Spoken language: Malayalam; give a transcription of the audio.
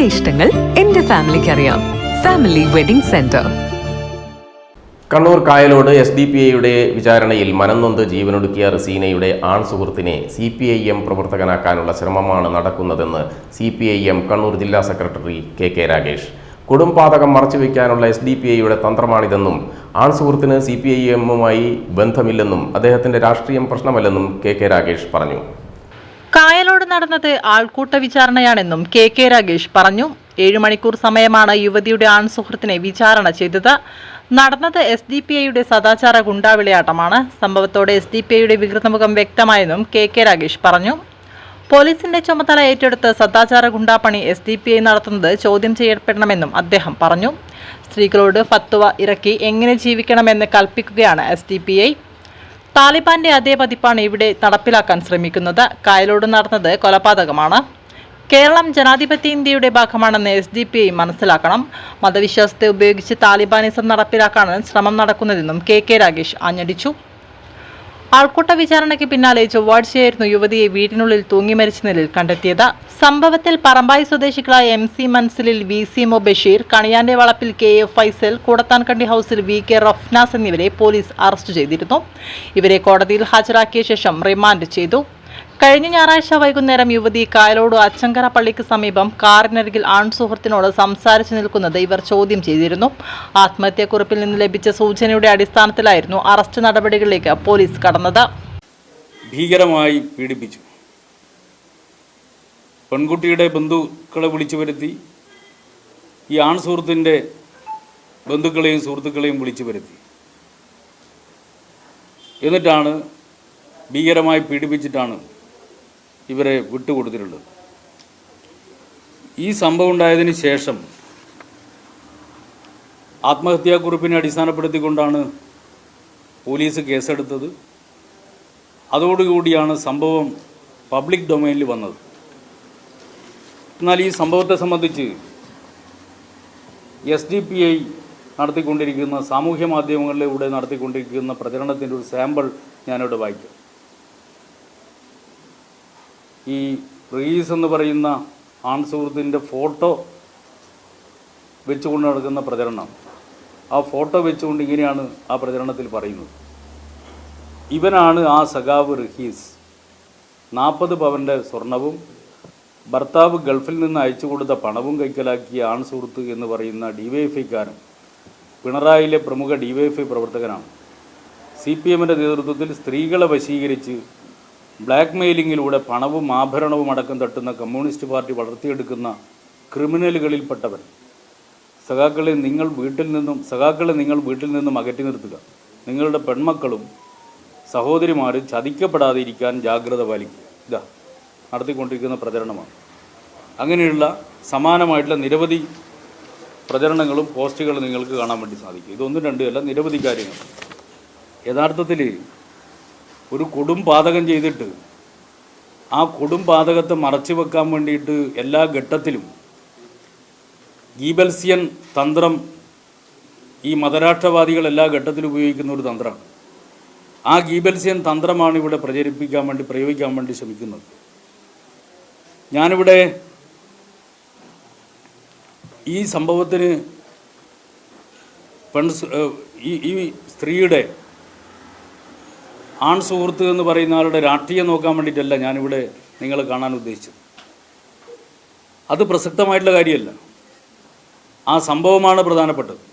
എന്റെ ഇഷ്ടങ്ങൾ എന്റെ ഫാമിലിക്ക് അറിയാം family wedding centre. Kannur Kayalode S D P ഐയുടെ വിചാരണയിൽ മനംനൊന്ത് ജീവനൊടുക്കിയ റസീനയുടെ ആൺ സുഹൃത്തിനെ സി പി ഐ എം പ്രവർത്തകനാക്കാനുള്ള ശ്രമമാണ് നടക്കുന്നതെന്ന് C P I M Kannur ജില്ലാ സെക്രട്ടറി കെ കെ രാഗേഷ് കൊടുംപാതകം മറച്ചുവെക്കാനുള്ള എസ് ഡി പി ഐയുടെ തന്ത്രമാണിതെന്നും ആൺ സുഹൃത്തിന് സി പി ഐ എമ്മുമായി ബന്ധമില്ലെന്നും അദ്ദേഹത്തിന്റെ രാഷ്ട്രീയം പ്രശ്നമല്ലെന്നും കെ കെ രാഗേഷ് പറഞ്ഞു. കായലോട് നടന്നത് ആൾക്കൂട്ട വിചാരണയാണെന്നും കെ കെ രാഗേഷ് പറഞ്ഞു. ഏഴു മണിക്കൂർ സമയമാണ് യുവതിയുടെ ആൺ സുഹൃത്തിനെ വിചാരണ ചെയ്തത്. നടന്നത് എസ് ഡി പി ഐയുടെ സദാചാര ഗുണ്ടാവിളയാട്ടമാണ്. സംഭവത്തോടെ എസ് ഡി പി ഐയുടെ വികൃതമുഖം വ്യക്തമായെന്നും കെ കെ രാഗേഷ് പറഞ്ഞു. പോലീസിന്റെ ചുമതല ഏറ്റെടുത്ത് സദാചാര ഗുണ്ടാപ്പണി എസ് ഡി പി ഐ നടത്തുന്നത് ചോദ്യം ചെയ്യപ്പെടണമെന്നും അദ്ദേഹം പറഞ്ഞു. സ്ത്രീകളോട് ഫത്വ ഇറക്കി എങ്ങനെ ജീവിക്കണമെന്ന് കൽപ്പിക്കുകയാണ് എസ് ഡി പി ഐ. താലിബാന്റെ അതേ പതിപ്പാണ് ഇവിടെ നടപ്പിലാക്കാൻ ശ്രമിക്കുന്നത്. കായലോട് നടന്നത് കൊലപാതകമാണ്. കേരളം ജനാധിപത്യ ഇന്ത്യയുടെ ഭാഗമാണെന്ന് എസ് ഡി പി ഐ മനസ്സിലാക്കണം. മതവിശ്വാസത്തെ ഉപയോഗിച്ച് താലിബാനിസം നടപ്പിലാക്കാനാണ് ശ്രമം നടക്കുന്നതെന്നും കെ കെ രാഗേഷ് ആഞ്ഞടിച്ചു. ആൾക്കൂട്ട വിചാരണയ്ക്ക് പിന്നാലെ ചൊവ്വാഴ്ചയായിരുന്നു യുവതിയെ വീടിനുള്ളിൽ തൂങ്ങി മരിച്ച നിലയിൽ കണ്ടെത്തിയത്. സംഭവത്തിൽ പറമ്പായി സ്വദേശികളായ എം സി മൻസിലിൽ വി സി മൊ ബഷീർ കണിയാന്റെ വളപ്പിൽ കെ എഫ് ഫൈസൽ കൂടത്താൻകണ്ടി ഹൌസിൽ വി കെ റഫ്നാസ് എന്നിവരെ പോലീസ് അറസ്റ്റ് ചെയ്തിരുന്നു. ഇവരെ കോടതിയിൽ ഹാജരാക്കിയ ശേഷം റിമാൻഡ് ചെയ്തു. കഴിഞ്ഞ ഞായറാഴ്ച വൈകുന്നേരം യുവതി കായലോട് അച്ചങ്കര പള്ളിക്ക് സമീപം കാറിനരികിൽ ആൺസുഹൃത്തിനോട് സംസാരിച്ചു നിൽക്കുന്നത് ഇവർ ചോദ്യം ചെയ്തിരുന്നു. ആത്മഹത്യക്കുറിപ്പിൽ നിന്ന് ലഭിച്ച സൂചനയുടെ അടിസ്ഥാനത്തിലായിരുന്നു അറസ്റ്റ് നടപടികളിലേക്ക് പോലീസ് കടന്നത്. ഭീകരമായി പീഡിപ്പിച്ചു. പെൺകുട്ടിയുടെ ബന്ധുക്കളെ വിളിച്ചു വരുത്തി ഈ ആൺ സുഹൃത്തിന്റെ ബന്ധുക്കളെയും സുഹൃത്തുക്കളെയും വിളിച്ചു വരുത്തി. എന്നിട്ടാണ് ഭീകരമായി പീഡിപ്പിച്ചിട്ടാണ് ഇവരെ വിട്ടുകൊടുത്തിട്ടുള്ളത് ഈ സംഭവം ഉണ്ടായതിന് ശേഷം ആത്മഹത്യാക്കുറിപ്പിനെ അടിസ്ഥാനപ്പെടുത്തിക്കൊണ്ടാണ് പോലീസ് കേസെടുത്തത്. അതോടുകൂടിയാണ് സംഭവം പബ്ലിക് ഡൊമൈനിൽ വന്നത്. എന്നാൽ ഈ സംഭവത്തെ സംബന്ധിച്ച് എസ് ഡി പി ഐ നടത്തിക്കൊണ്ടിരിക്കുന്ന സാമൂഹ്യ മാധ്യമങ്ങളിലൂടെ നടത്തിക്കൊണ്ടിരിക്കുന്ന പ്രചരണത്തിന്റെ ഒരു സാമ്പിൾ ഞാനിവിടെ വായിക്കാം. ഈ റീസ് എന്ന് പറയുന്ന ആൺ സുഹൃത്തിന്റെ ഫോട്ടോ വെച്ചുകൊണ്ട് നടക്കുന്ന പ്രചരണം. ആ ഫോട്ടോ വെച്ചുകൊണ്ട് ഇങ്ങനെയാണ് ആ പ്രചരണത്തിൽ പറയുന്നത്. ഇവനാണ് ആ സഖാവ് റഹീസ്. നാൽപ്പത് പവന്റെ സ്വർണവും ഭർത്താവ് ഗൾഫിൽ നിന്ന് അയച്ചു കൊടുത്ത പണവും കൈക്കലാക്കിയ ആൺ സുഹൃത്ത് എന്ന് പറയുന്ന ഡിവൈഎഫ്ഐക്കാരൻ പിണറായിലെ പ്രമുഖ ഡിവൈഎഫ്ഐ പ്രവർത്തകനാണ്. സി പി എമ്മിന്റെ നേതൃത്വത്തിൽ സ്ത്രീകളെ വശീകരിച്ച് ബ്ലാക്ക് മെയിലിങ്ങിലൂടെ പണവും ആഭരണവും അടക്കം തട്ടുന്ന കമ്മ്യൂണിസ്റ്റ് പാർട്ടി വളർത്തിയെടുക്കുന്ന ക്രിമിനലുകളിൽപ്പെട്ടവൻ. സഖാക്കളെ നിങ്ങൾ വീട്ടിൽ നിന്നും സഖാക്കളെ നിങ്ങൾ വീട്ടിൽ നിന്നും അകറ്റി നിർത്തുക. നിങ്ങളുടെ പെൺമക്കളും സഹോദരിമാരും ചതിക്കപ്പെടാതിരിക്കാൻ ജാഗ്രത പാലിക്കുക. ഇതാ നടത്തിക്കൊണ്ടിരിക്കുന്ന പ്രചരണമാണ്. അങ്ങനെയുള്ള സമാനമായിട്ടുള്ള നിരവധി പ്രചരണങ്ങളും പോസ്റ്റുകളും നിങ്ങൾക്ക് കാണാൻ വേണ്ടി സാധിക്കും. ഇതൊന്നും രണ്ടുമല്ല നിരവധി കാര്യങ്ങൾ. യഥാർത്ഥത്തിൽ ഒരു കൊടും പാതകം ചെയ്തിട്ട് ആ കൊടും പാതകത്തെ മറച്ചു വെക്കാൻ വേണ്ടിയിട്ട് എല്ലാ ഘട്ടത്തിലും ഗീബൽസിയൻ തന്ത്രം ഈ മതരാഷ്ട്രവാദികൾ എല്ലാ ഘട്ടത്തിലും ഉപയോഗിക്കുന്ന ഒരു തന്ത്രമാണ്. ആ ഗീബൽസിയൻ തന്ത്രമാണ് ഇവിടെ പ്രചരിപ്പിക്കാൻ വേണ്ടി പ്രയോഗിക്കാൻ വേണ്ടി ശ്രമിക്കുന്നത്. ഞാനിവിടെ ഈ സംഭവത്തിന് പെൺസ് ഈ ഈ സ്ത്രീയുടെ ആൺ സുഹൃത്ത് എന്ന് പറയുന്ന ആളുടെ രാഷ്ട്രീയം നോക്കാൻ വേണ്ടിയിട്ടല്ല ഞാനിവിടെ നിങ്ങൾ കാണാൻ ഉദ്ദേശിച്ചത്. അത് പ്രസക്തമായിട്ടുള്ള കാര്യമല്ല. ആ സംഭവമാണ് പ്രധാനപ്പെട്ടത്.